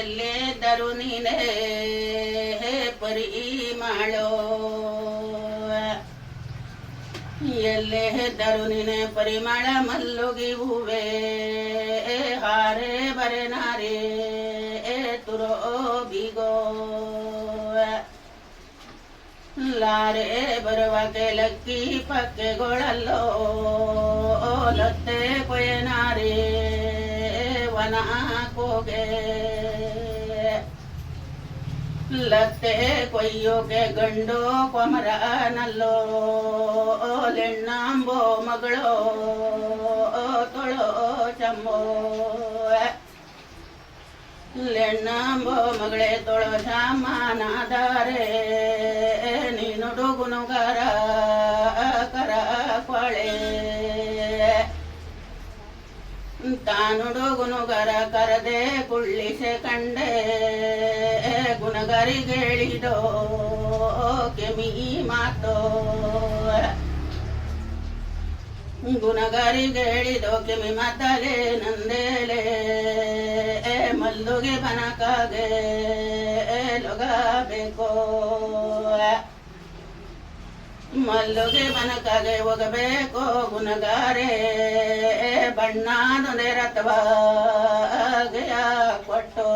ಎಲ್ಲೇದ್ದರು ನೀನೇ ಪರಿಮಾಳೋ ದರು ನೀನೆ ಪರಿಮಳ ಮಲ್ಲುಗಿ ಹೂವೆ. ಹಾರೆ ಬರೆ ನಾರೇ, ತುರೋ ಬಿಗೋ. ಲಾರೆ ಕೆಲಕ್ಕಿ ಪಕ್ಕೆ ಪಕ್ಕೆಗೊಳಲ್ಲೋ, ಲತ್ತೆ ಕೊಯನಾರೆ ವನ ಕೋಗೆ ಲತ್ತೆ ಕೊಯ್ಯೋಗೆ ಗಂಡು ಕೊಮರನಲ್ಲೋ ಲೆಣ್ಣಾಂಬೋ ಮಗಳೋ ತೊಳೋ ಚಮ್ಮೋ. ಲೆಣ್ಣಾಂಬೋ ಮಗಳೇ ತೊಳೋ ಸಾಮಾನಾದಾರೆ ನೀನುಡುಗುನುಗಾರ ಕರ ಕೊಳೆ ತಾನುಡುಗುನುಗರ ಕರದೆ ಕುಳ್ಳಿಸೆ ಕಂಡೆ ಗುಣಗರಿಗೇಳಿದೋ ಕೆಮಿ ಮಾತೋ. ಗುಣಗರಿಗೇಳಿದೋ ಕೆಮಿ ಮಾತಲೆ, ನಂದೇಲೆ ಮಲ್ಲುಗೆ ಬನಕಾಗೆ ಲೊಗಬೇಕೋ. ಮಲ್ಲುಗೆ ಬನಕಾಗೆ ಹೋಗಬೇಕೋ, ಗುಣಗಾರೆ ಬಣ್ಣದೊಂದೆ ರಥವಾಗೆಯ ಕೊಟ್ಟು.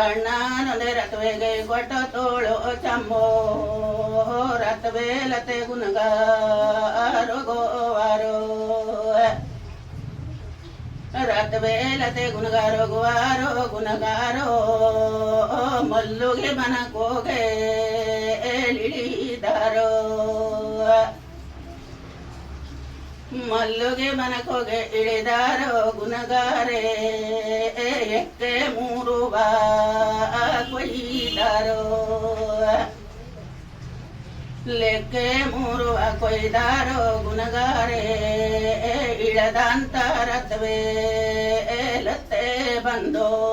ಬಣ್ಣದೊಂದೆ ರಥವೆಗೆ ಕೊಟ್ಟು ತೋಳು ಚಮ್ಮೋ ರಥವೇ ಲತೆ ಗುಣಗಾರೋ ಗೋವಾರೋ ರಥವೇ ಲತೆ ಗುಣಗಾರೋ ಗುವಾರೋ ಗುಣಗಾರೋ ಮಲ್ಲುಗೆ ಮನಕೋಗೆ ಇಳಿದಾರೋ ಮಲ್ಲುಗೆ ಮನಕೋಗೆ ಇಳಿದಾರೋ ಗುಣಗಾರೆ. ಎಕ್ಕೆ ಮೂರು ಕೊಯ್ದಾರೋ. ಲೆಕ್ಕೆ ಮೂರು ಕೊಯ್ದಾರೋ ಗುಣಗಾರೆ. ಇಳದಂತ ರಥವೇ ಲತ್ತೆ ಬಂದೋ.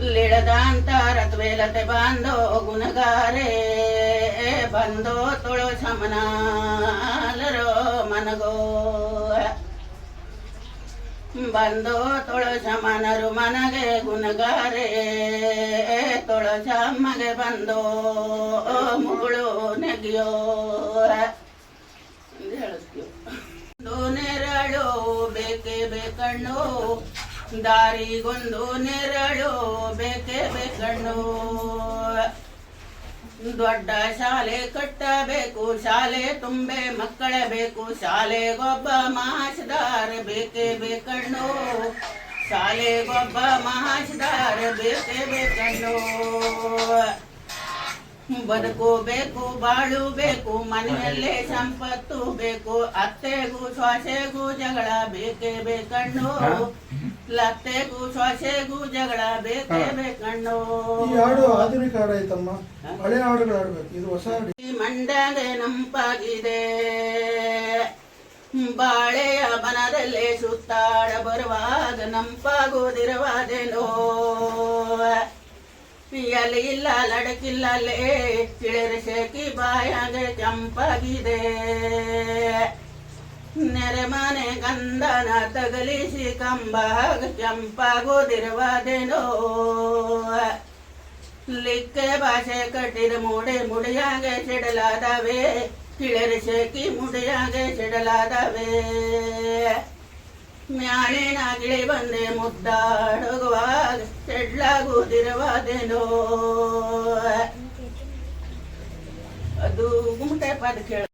ಲಿಳದಂತ ರಥವೇ ಲತೆ ಬಂದೋ ಗುಣಗಾರೆ. ಬಂದೋ ತುಳು ಸಮನಾಲರೋ ಮನಗೋ. ಬಂದೋ ತೊಳೋ ಸಮನರು ಮನಗೆ ಗುಣಗಾರೇ. ತೊಳೋ ಮಗೆ ಬಂದೋ ಮುಗುಳು ನೆಗಿಯೋ ಒಂದು ನೆರಳು ಬೇಕೆ ಬೇಕಣ್ಣು. ದಾರಿಗೊಂದು ನೆರಳು ಬೇಕೆ ಬೇಕಣ್ಣು. ದೊಡ್ಡ ಶಾಲೆ ಕಟ್ಟಬೇಕು, ಶಾಲೆ ತುಂಬೆ ಮಕ್ಕಳ ಬೇಕು, ಶಾಲೆಗೊಬ್ಬ ಮಹಾಶದಾರ ಬೇಕೇ ಬೇಕಣ್ಣು. ಶಾಲೆಗೊಬ್ಬ ಮಹಾಶದಾರ ಬೇಕೇ ಬೇಕಣ್ಣು. ಬದುಕೋಬೇಕು ಬಾಳು ಬೇಕು, ಮನೆಯಲ್ಲೇ ಸಂಪತ್ತು ಬೇಕು, ಅತ್ತೆಗೂ ಶ್ವಾಸೆಗೂ ಜಗಳ ಬೇಕೇ ಬೇಕಣ್ಣು. ಲತ್ತೆಗೂ ಜಗಳ ಬೇಕೇ ಬೇಕಣ್ಣು. ಈ ಹಾಡು ಆಧುನಿಕ ಹಾಡು ಐತಮ್ಮ ಹಳೆ ಹಾಡುಗಳು ಆಡ್ಬೇಕು ಇದು ಹೊಸ ಹಾಡು. ಈ ನಂಪಾಗಿದೆ. ಬಾಳೆಯ ಬನದಲ್ಲೇ ಸುತ್ತಾಡ ಬರುವಾಗ ನಂಪಾಗುವುದಿರವಾದೆನೋ ಎಲೆ ಇಲ್ಲ ಲಡಕಿಲ್ಲಲೇ ಚಿಳರೆ ಶೇಕಿ ಬಾಯಾಗೆ ಕೆಂಪಾಗಿದೆ. ನೆರೆಮನೆ ಗಂಧನ ತಗಲಿಸಿ ಕಂಬ ಕೆಂಪಾಗೋದಿರವಾದೆನೋ ಲಿಕ್ಕೆ ಭಾಷೆ ಕಟ್ಟಿದ ಮುಡೆ ಮುಡಿಯಾಗೆ ಸಿಡಲಾದವೆ, ಕಿಳರಿ ಶೇಕಿ ಮುಡಿಯಾಗೆ ಸಿಡಲಾದವೆ. ಮ್ಯಾಳಿನ ಗಿಳಿ ಬಂದೆ ಮುದ್ದಾಡುವಾಗ ಸಿಡ್ಲಾಗುವುದಿರವಾದೆನೋ ಅದು ಗುಮಟೆ ಪದ ಕೇಳ.